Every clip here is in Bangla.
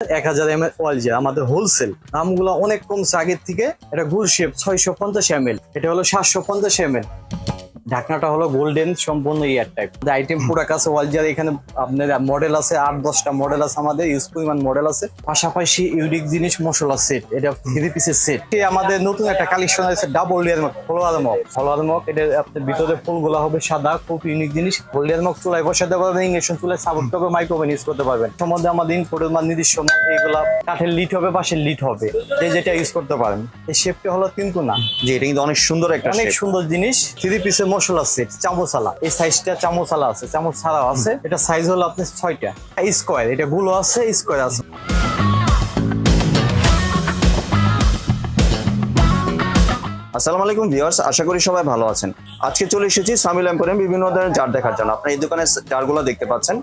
এক হাজার এম এল আমাদের হোলসেল দামগুলো অনেক কমছে আগের থেকে। এটা গুল শেপ ছয়শো পঞ্চাশ এটা হলো সাতশো পঞ্চাশ এম ঢাকনাটা হলো গোল্ডেন সম্পূর্ণ ইয়ার টাইপ আইটেম পুরো কাছে ওয়াল জার এখানে আপনার মডেল আছে আট দশটা মডেল আছে আমাদের ইউজ পরিমাণ মডেল আছে। পাশাপাশি ইউনিক জিনিস মশলা সেট এটা থ্রি পিসের সেট আমাদের নতুন একটা কালেকশন আছে double layer mug flower mug flower mug এটা আপনার ভিতরে ফুলগুলো হবে সাদা খুব ইউনিক জিনিস। গোল্ডের মক চুলায় বসাতে পারবেন ইংলিশন চুলায় সাপোর্ট করবে মাইক্রোওভেন ইউজ করতে পারবেন। সম্বন্ধে আমাদের ইনপোর্টের মান নির্দিষ্ট মান এগুলা কাঠের লিট হবে পাশের লিট হবে। যে যেটা ইউজ করতে পারেন। এই শেপটা হলো কিন্তু না যে এটা কিন্তু অনেক সুন্দর একটা অনেক সুন্দর জিনিস। থ্রি পিসের মশলা সেট চামচালা। এই সাইজটা চামচালা আছে চামচ ছাড়াও আছে। এটা সাইজ হলো আপনার ছয়টা। স্কোয়ার এটা গুলো আছে স্কোয়ার আছে। আসসালামু আলাইকুম ভিউয়ার্স আশা করি সবাই ভালো আছেন। আজকে চলে এসেছি সামিল এম্পোরিয়াম বিভিন্ন ধরনের জার দেখার জন্য। আপনি এই দোকানে জারগুলো দেখতে পাচ্ছেন।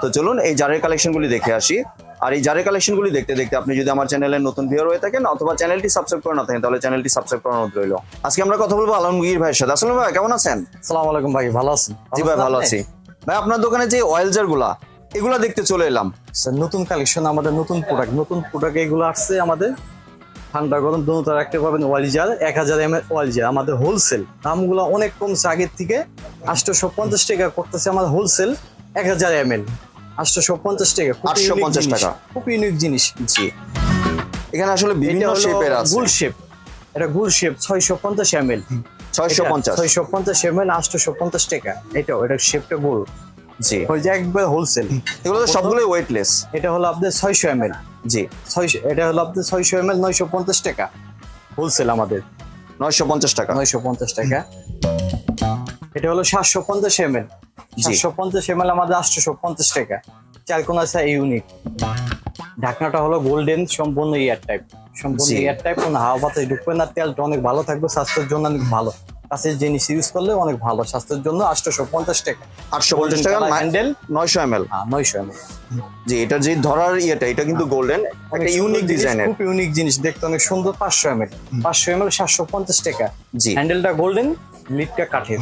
তো চলুন এই জারের কালেকশনগুলি দেখে আসি। আর এই জারের কালেকশনগুলি দেখতে দেখতে আপনি যদি আমার চ্যানেলের নতুন ভিউয়ার হয়ে থাকেন অথবা চ্যানেলটি সাবস্ক্রাইব করে না থাকেন তাহলে চ্যানেলটি সাবস্ক্রাইব করানো রইল। আজকে আমরা কথা বলব আলমগীর ভাইয়ের সাথে। আসলে ভাই কেমন আছেন? সালাম আলাইকুম ভাই ভালো আছেন? জি ভাই ভালো আছি। ভাই আপনার দোকানে যে অয়েল জারগুলা এগুলা দেখতে চলে এলাম। স্যার নতুন কালেকশন আমাদের নতুন প্রোডাক্ট নতুন প্রোডাক্ট এগুলো আসছে আমাদের ঠান্ডা গরম দুটো রাখতে পারবেন ওয়ালিজার এক হাজার এম এল ওয়ালিজার আমাদের হোলসেল দামগুলো অনেক কমছে আগের থেকে আটশোশো পঞ্চাশ টাকা করতেছে আমাদের হোলসেল এক হাজার এম এল আটশোশো পঞ্চাশ টাকা। খুব 850 টাকা। খুব ইউনিক জিনিস। জি। এখানে আসলে বিভিন্ন শেপের আছে। গুল শেপ এটা গুল শেপ ছয়শো পঞ্চাশ এম এল। ছয়শো পঞ্চাশ। ছয়শো পঞ্চাশ এম এল আটশোশো পঞ্চাশ টাকা। এটাও এটা শেপটা গোল। জি। ওই যে একবার হোলসেল এগুলো সবগুলোই ওয়েটলেস এটা হলো আপনার ছয়শো এম এল। জি। ছয়শো এটা হলো আপনার ছয়শো এম এল নয়শো পঞ্চাশ টাকা। হোলসেল আমাদের। নয়শো পঞ্চাশ টাকা। নয়শো পঞ্চাশ টাকা। এটা হলো সাতশো পঞ্চাশ এম এল। সাতশো পঞ্চাশ এম এল আমাদের পঞ্চাশ টাকা। চার কোন আছে ইউনিক। ঢাকনাটা হলো গোল্ডেন সম্পূর্ণ ইয়ার টাইপ সম্পূর্ণ ইয়ার টাইপ কোনো হাওয়া বাতাস ঢুকবে না তেলটা অনেক ভালো থাকবে স্বাস্থ্যের জন্য অনেক ভালো। কাছের জিনিস ইউজ করলে অনেক ভালো স্বাস্থ্যের জন্য আটশোশো পঞ্চাশ টাকা আটশো পঞ্চাশ টাকা হ্যান্ডেল নয়শো এম এল নয়শো এম জি এটা যে ধরার ইয়েটা এটা কিন্তু গোল্ডেন একটা ইউনিক ডিজাইনের খুব ইউনিক জিনিস দেখতে অনেক সুন্দর পাঁচশো এম এল পাঁচশো এম এল সাতশো পঞ্চাশ টাকা। জি। হ্যান্ডেলটা গোল্ডেন লিডটা কাঠের।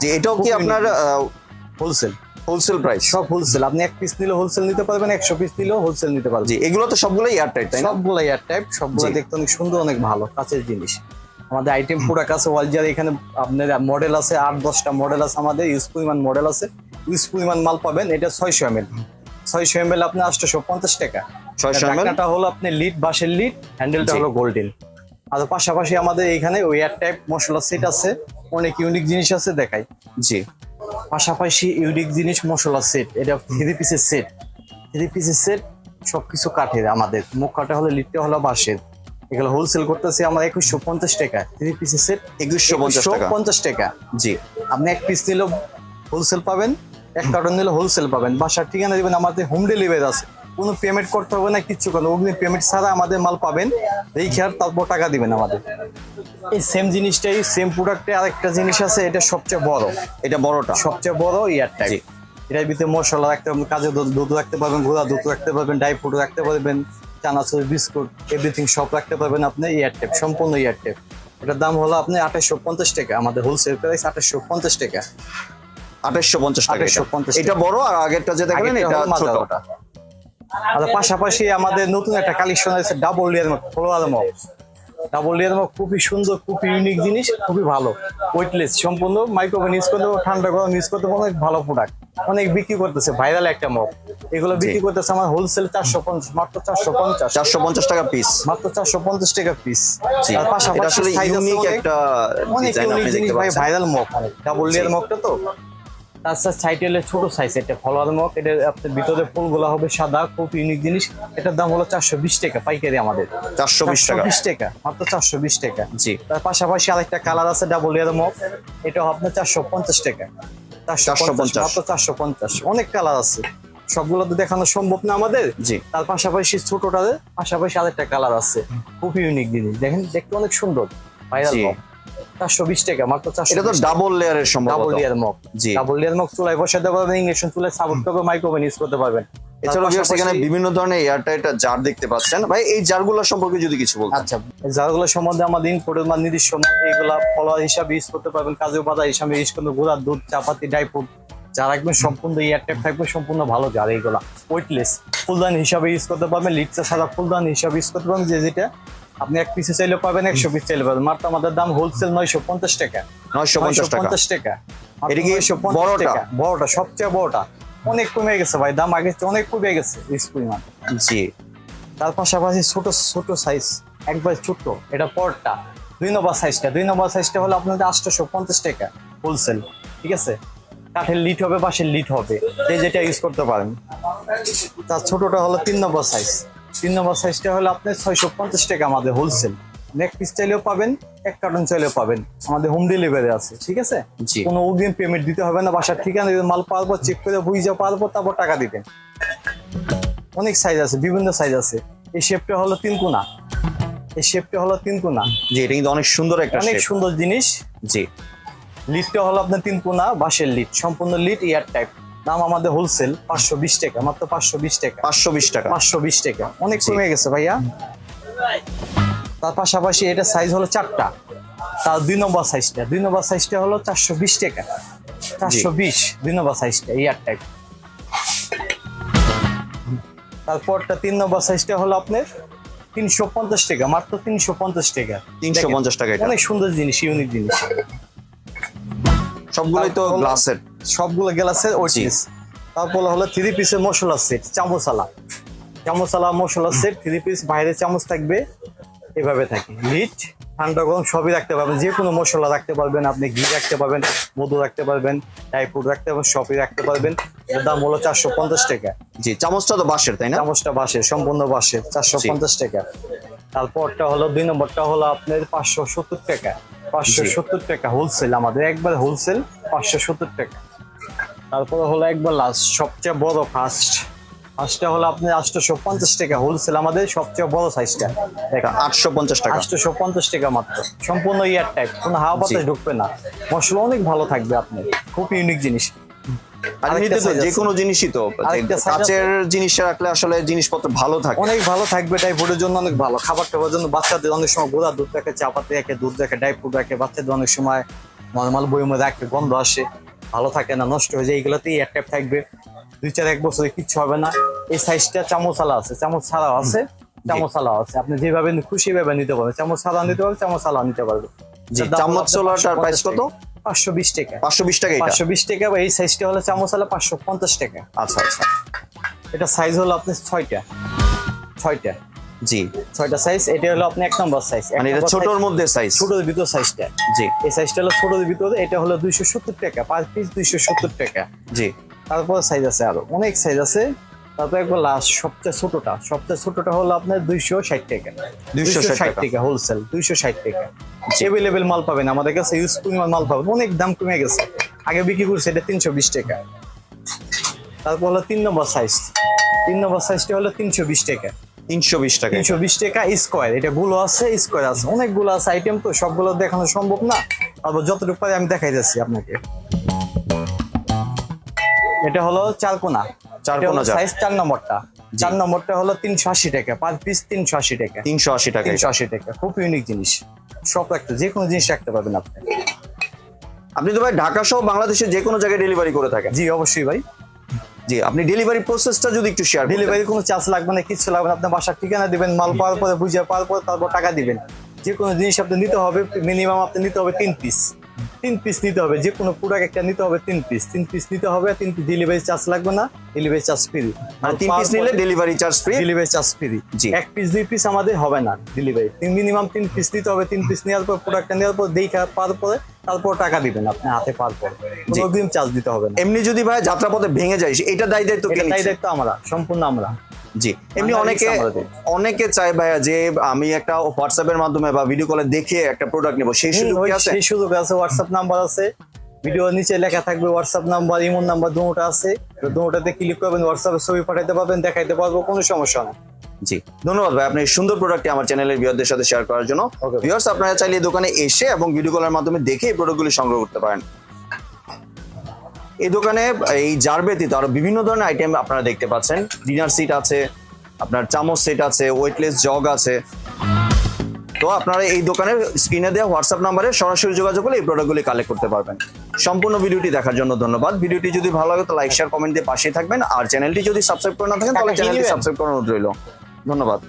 জি এটাও কি আপনার হোলসেল হোলসেল প্রাইস সব হোলসেল আপনি এক পিস নিলে হোলসেল নিতে পারবেন একশো পিস নিলেও হোলসেল নিতে পারবেন। জি এগুলো তো সবগুলো এয়ার টাইট তাই না? সবগুলো এয়ার টাইপ সবগুলো। দেখতে অনেক সুন্দর অনেক ভালো কাছের জিনিস। আমাদের আইটেম পুরো কাছে ওয়ালজার এখানে আপনার মডেল আছে আট দশটা মডেল আছে আমাদের ইউজ পরিমাণ মডেল আছে ইউজ পরিমাণ মাল পাবেন এটা ছয়শো এম এল ছয়শো এম এল আপনি আটশোশো পঞ্চাশ টাকা। 600 ml? ঢাকনাটা হলো আপনি লিড বাঁশের লিড হ্যান্ডেলটা। হলো গোল্ডেন আর পাশাপাশি আমাদের এখানে ওয়ার টাইপ মশলা সেট আছে অনেক ইউনিক জিনিস আছে দেখাই। জি। পাশাপাশি ইউনিক জিনিস মশলা সেট এটা থ্রি পিসের সেট থ্রি পিসের সেট সবকিছু কাঠের আমাদের। মুখ কাটা হলে লিটটা হলো বাঁশের। এগুলো হোলসেল করতেছি আমরা একুশশো পঞ্চাশ টাকা। থ্রি পিসের সেট একুশশো পঞ্চাশ টাকা। পঞ্চাশ টাকা। জি। আপনি এক পিস নিলেও হোলসেল পাবেন এক কার্টন নিলে হোলসেল পাবেন। বাসার ঠিকানা দেবেন আমাদের হোম ডেলিভারি আছে। কোনো পেমেন্ট করতে হবে না কিচ্ছু করতে অগ্নি পেমেন্ট ছাড়া আমাদের মাল পাবেন। এই আর তারপর টাকা দিবেন আমাদের। এই সেম জিনিসটাই সেম প্রোডাক্টে আরেকটা জিনিস আছে এটা সবচেয়ে বড়। এটা বড়টা। সবচেয়ে বড় ইয়ার জি। এটার ভিতরে মশলা রাখতে পারবেন কাজু দুধ রাখতে পারবেন ঘোড়া দুধ রাখতে পারবেন ড্রাই ফ্রুট রাখতে পারবেন চানাচুর বিস্কুট এভরিথিং সব রাখতে পারবেন আপনি ইয়ার টাইপ সম্পূর্ণ ইয়ার টাইপ এটার দাম হলো আপনি আঠাশশো পঞ্চাশ টাকা। আমাদের হোলসেল প্রাইস আঠাশশো পঞ্চাশ টাকা। আঠাশশো পঞ্চাশ টাকা এটা। 2850 এটা বড় আর আগেরটা যে দেখলেন এটা হলো ছোট। মাদারটা। আর পাশাপাশি আমাদের নতুন একটা কালেকশন আছে double layer flower mug double layer mug খুবই সুন্দর খুবই ইউনিক জিনিস খুবই ভালো। ওয়েটলেস সম্পূর্ণ মাইক্রোওভেন ইউজ করতে ঠান্ডা গরম ইউজ করতে অনেক ভালো প্রোডাক্ট অনেক বিক্রি করতেছে ভাইরাল একটা মগ এগুলো বিক্রি করতেছে আমার হোলসেল চারশো পঞ্চাশ মাত্র চারশো পঞ্চাশ। চারশো পঞ্চাশ টাকা পিস মাত্র চারশো পঞ্চাশ টাকা পিস আর পাশাপাশি একটা অনেক ইউনিক জিনিস ভাই ভাইরাল মগ ডাবল লেয়ার মগটা তো? তাছাড়া সাইড হলে ছোট সাইজ এটা ফলোয়ার মগ এটা আপনার ভিতরে ফুলগুলো হবে সাদা খুব ইউনিক জিনিস। এটার দাম হলো চারশো বিশ টাকা পাইকারি আমাদের। চারশো বিশ টাকা। বিশ টাকা মাত্র চারশো বিশ টাকা। জি। তার পাশাপাশি আরেকটা কালার আছে ডাবল লেয়ার মগ। এটাও আপনার চারশো পঞ্চাশ টাকা। চারশো 450 পঞ্চাশ। মাত্র চারশো পঞ্চাশ। অনেক কালার আছে। সবগুলো তো দেখানো সম্ভব না আমাদের। জি। তার পাশাপাশি ছোটটাতে পাশাপাশি আরেকটা কালার আছে। খুব ইউনিক জিনিস। দেখেন দেখতে অনেক সুন্দর। ভাইরাল জি। চারশো বিশ টাকা মাত্র চারশো এটা তো ডাবল লেয়ারের সম্ভবত। ডাবল লেয়ার মগ জি। ডাবল লেয়ার মগ চুলায় বসাতে পারবেন চুলায় সাপোর্ট করবে মাইক্রোওভেন ইউজ করতে পারবেন। এছাড়াও তার এখানে বিভিন্ন ধরনের এয়ারটাইট জার দেখতে পাচ্ছেন। ভাই এই জারগুলো সম্পর্কে যদি কিছু বলতেন। আচ্ছা যারগুলো সম্বন্ধে আমাদের ইনপোর্টের মান নির্দিষ্ট এইগুলা ফলোয়ার হিসাবে ইউজ করতে পারবেন হিসাবে ইউজ করতে দুধ চাপাতি যারা সম্পূর্ণ থাকবে সম্পূর্ণ ভালো যার এইগুলা। ওয়েটলেস ফুলদান হিসাবে ইউজ করতে পারবেন লিটসা সাদা ফুলদান হিসাবে ইউজ করতে পারবেন যে যেটা আপনি এক পিসে চাইলে পাবেন একশো পিস চাইলে পাবেন। মাত্র আমাদের দাম হোলসেল নয়শো পঞ্চাশ টাকা। নয়শো পঞ্চাশ টাকা। এটা কি বড়টা? বড়টা সবচেয়ে বড়টা। অনেক কমে গেছে ভাই দাম আগে অনেক কমে গেছে পরিমাণ। জি। তার পাশাপাশি ছোট ছোট সাইজ একবার ছোট এটা পরটা। দুই নম্বর সাইজটা দুই নম্বর সাইজটা হলো আপনাদের আটশোশো পঞ্চাশ টাকা হোলসেল ঠিক আছে? কাঠের লিট হবে বাঁশের লিট হবে। যে যেটা ইউজ করতে পারেন। তার ছোটটা হলো তিন নম্বর সাইজ তিন নম্বর সাইজটা হলো আপনার ছয়শো পঞ্চাশ টাকা আমাদের হোলসেল নেক পিস চাইলেও পাবেন এক কার্টন চাইলেও পাবেন। আমাদের হোম ডেলিভারি আছে ঠিক আছে? জি। কোনো অগ্রিম পেমেন্ট দিতে হবে না বাসার ঠিকানা মাল পারব চেক করে বুঝে পারব তারপর টাকা দিবেন। অনেক সাইজ আছে বিভিন্ন সাইজ আছে। এই শেপটা হলো তিন কোনা। এই শেপটা হলো তিন কোনা। জি এটা কিন্তু অনেক সুন্দর একটা অনেক সুন্দর জিনিস। জি। লিডটা হলো আপনার তিন কোনা বাঁশের লিড সম্পূর্ণ লিড ইয়ার টাইপ দাম আমাদের হোলসেল পাঁচশো বিশ টাকা মাত্র পাঁচশো বিশ টাকা। পাঁচশো বিশ টাকা। পাঁচশো বিশ টাকা। অনেক কমে গেছে ভাইয়া। তার পাশাপাশি এটা সাইজ হলো চারটা। তার দুই নম্বর সাইজটা দুই নম্বর সাইজটা হলো চারশো বিশ টাকা। চারশো বিশ দুই নম্বর সাইজটা ইয়ার টাইপ তারপরটা তিন নম্বর সাইজটা হলো আপনার তিনশো পঞ্চাশ টাকা মাত্র তিনশো পঞ্চাশ টাকা। তিনশো পঞ্চাশ টাকা অনেক সুন্দর জিনিস ইউনিক জিনিস। সবগুলোই তো গ্লাসের সবগুলো গ্লাসের ওটিস তারপর হলো থ্রি পিসের মশলা সেট চামচালা চামচালা মশলা সেট থ্রি পিস বাইরে চামচ থাকবে এভাবে থাকে। লিট ঠান্ডা গরম সবই রাখতে পারবেন। যে কোনো মশলা রাখতে পারবেন আপনি ঘি রাখতে পারবেন মধু রাখতে পারবেন ড্রাই ফ্রুট রাখতে পারবেন সবই রাখতে পারবেন। এর দাম হলো চারশো পঞ্চাশ টাকা। জি চামচটা তো বাঁশের তাই না? চামচটা বাসের সম্পূর্ণ বাসের চারশো পঞ্চাশ টাকা। তারপরটা হলো দুই নম্বরটা হলো আপনার পাঁচশো সত্তর টাকা। পাঁচশো সত্তর টাকা হোলসেল আমাদের একবার হোলসেল পাঁচশো সত্তর টাকা। তারপরে হলো একবার লাস্ট সবচেয়ে বড় ফার্স্ট ফার্স্টটা হলো আপনি আটশোশো পঞ্চাশ টাকা হোলসেল আমাদের সবচেয়ে বড় সাইজটা দেখা আটশো পঞ্চাশ টাকা। আটশোশো পঞ্চাশ টাকা মাত্র। সম্পূর্ণ ইয়ার টাইপ কোনো হাওয়া বাতাস ঢুকবে না। মশলা অনেক ভালো থাকবে আপনি খুব ইউনিক জিনিস। যে কোনো জিনিসই তো কাচের জিনিস রাখলে আসলে জিনিসপত্র ভালো থাকে। অনেক ভালো থাকবে ডাইফুডের জন্য অনেক ভালো। খাবার টাবার জন্য বাচ্চাদের অনেক সময় গোড়া দুধ রাখে চাপাতি রাখে দুধ রাখে ডাইফুড রাখে বাচ্চাদের অনেক সময় নর্মাল বইমে রাখে গন্ধ আসে। ভালো থাকে না নষ্ট হয়ে যায় এইগুলোতেই এক টাইপ থাকবে। দুই চার এক বছরে কিচ্ছু হবে না। এই সাইজটা চামচালা আছে চামচ ছাড়াও আছে চামচ ছাড়াও আছে। আপনি যেভাবে খুশি ভাবে নিতে পারবেন। চামচ ছাড়া নিতে পারবেন চামচ ছাড়া নিতে পারবেন। চামচ চোলাটার প্রাইস কত? পাঁচশো বিশ টাকা। পাঁচশো বিশ টাকা পাঁচশো বিশ টাকা বা এই সাইজটা হলো চামচ আলা পাঁচশো পঞ্চাশ টাকা। আচ্ছা আচ্ছা। এটা সাইজ হলো আপনার ছয়টা। ছয়টা। জি। ছয়টা সাইজ এটা হলো আপনি এক নম্বর সাইজ মানে এটা ছোটর মধ্যে সাইজ ছোটর ভিতর সাইজটা জি। এই সাইজটা হলো ছোটর ভিতরে এটা হলো দুইশো সত্তর টাকা পার পিস দুইশো সত্তর টাকা। জি। তারপর সাইজ আছে আরও অনেক সাইজ আছে। তারপর একবার লাস্ট সবচেয়ে ছোটটা সবচেয়ে ছোটটা হলো আপনার দুইশো ষাট টাকা। 260 ষাট টাকা। হোলসেল দুইশো ষাট টাকা। এভেলেবেল মাল পাবেন আমাদের কাছে ইউজ পরিমাণ মাল পাবেন অনেক দাম কমে গেছে। আগে বিক্রি করছে এটা তিনশো বিশ টাকা। তারপর হলো তিন নম্বর সাইজ তিন নম্বর সাইজটা হলো তিনশো বিশ টাকা। তিনশো বিশ টাকা তিনশো বিশ টাকা স্কোয়ার এটা গুলো আছে স্কোয়ার আছে অনেকগুলো আছে আইটেম তো সবগুলো দেখানো সম্ভব না। তারপর যতটুকু পারি আমি দেখাই যাচ্ছি আপনাকে। এটা হলো চারকোনা চারকোনা সাইজ চার নম্বরটা। চার নম্বরটা হলো তিনশো আশি টাকা পার পিস তিনশো আশি টাকা। তিনশো আশি টাকা তিনশো এটা। আশি টাকা খুব ইউনিক জিনিস। সব রাখতে যে কোনো জিনিস রাখতে পারবেন আপনি। আপনি তো ভাই ঢাকা সহ বাংলাদেশের যে কোনো জায়গায় ডেলিভারি করে থাকেন। জি অবশ্যই ভাই। জি আপনি ডেলিভারি প্রসেসটা যদি একটু শেয়ার ডেলিভারি কোনো চার্জ লাগবে না কিছু লাগবে না। আপনি বাসার ঠিকানা দিবেন মাল পাওয়ার পরে বুঝে পাওয়ার পরে তারপর টাকা দিবেন। যে কোনো জিনিস আপনি নিতে হবে মিনিমাম আপনি নিতে হবে তিন পিস তিন পিস নিতে হবে যে কোনো প্রোডাক্ট একটা নিতে হবে তিন পিস তিন পিস নিতে হবে তিন পিস ডেলিভারি চার্জ লাগবে না ডেলিভারি চার্জ ফ্রি মানে তিন পিস নিলে delivery charge free delivery charge free জি। এক পিস দুই পিস আমাদের হবে না ডেলিভারি মিনিমাম তিন পিস নিতে হবে তিন পিস নেওয়ার পর প্রোডাক্টটা নেওয়ার পর দেখা পাওয়ার পরে তারপর টাকা দিবেন আপনি হাতে পাওয়ার পর কোনো অগ্রিম চার্জ দিতে হবে না। এমনি যদি ভাই যাত্রাপথে ভেঙে যায় এটা দায়ী দায়িত্ব তাই দায়িত্ব আমরা সম্পূর্ণ আমরা। জি। এমনি অনেকে অনেকে চায় ভাইয়া যে আমি একটা হোয়াটসঅ্যাপের মাধ্যমে বা ভিডিও কলে দেখে একটা প্রোডাক্ট নেব সেই সুযোগ কি আছে? সেই সুযোগ আছে হোয়াটসঅ্যাপ নাম্বার আছে। ভিডিওর নিচে লেখা থাকবে হোয়াটসঅ্যাপ নাম্বার ইমোন নাম্বার দুটোটা আছে। তো দুটোতে ক্লিক করবেন হোয়াটসঅ্যাপে ছবি পাঠাইতে পারবেন দেখাইতে পারব কোনো সমস্যা না জি। ধন্যবাদ ভাই আপনি সুন্দর প্রোডাক্টটি আমার চ্যানেলের ভিউয়ারদের সাথে শেয়ার করার জন্য. ভিউয়ার্স আপনারা চাইলে এই দোকানে এসে এবং ভিডিও কলের মাধ্যমে দেখে এই প্রোডাক্টগুলি সংগ্রহ করতে পারেন। এই দোকানে এই জার ব্যতীত আরও বিভিন্ন ধরনের আইটেম আপনারা দেখতে পাচ্ছেন। ডিনার সিট আছে আপনার চামচ সেট আছে ওয়েটলেস জগ আছে। তো আপনারা এই দোকানের স্ক্রিনে দেওয়া হোয়াটসঅ্যাপ নাম্বারে সরাসরি যোগাযোগ করলে এই প্রোডাক্টগুলি কালেক্ট করতে পারবেন। সম্পূর্ণ ভিডিওটি দেখার জন্য ধন্যবাদ। ভিডিওটি যদি ভালো লাগে তো লাইক শেয়ার কমেন্ট দিয়ে পাশে থাকবেন। আর চ্যানেলটি যদি সাবস্ক্রাইব করে না থাকেন তাহলে চ্যানেলটি? সাবস্ক্রাইব করানো রইল। ধন্যবাদ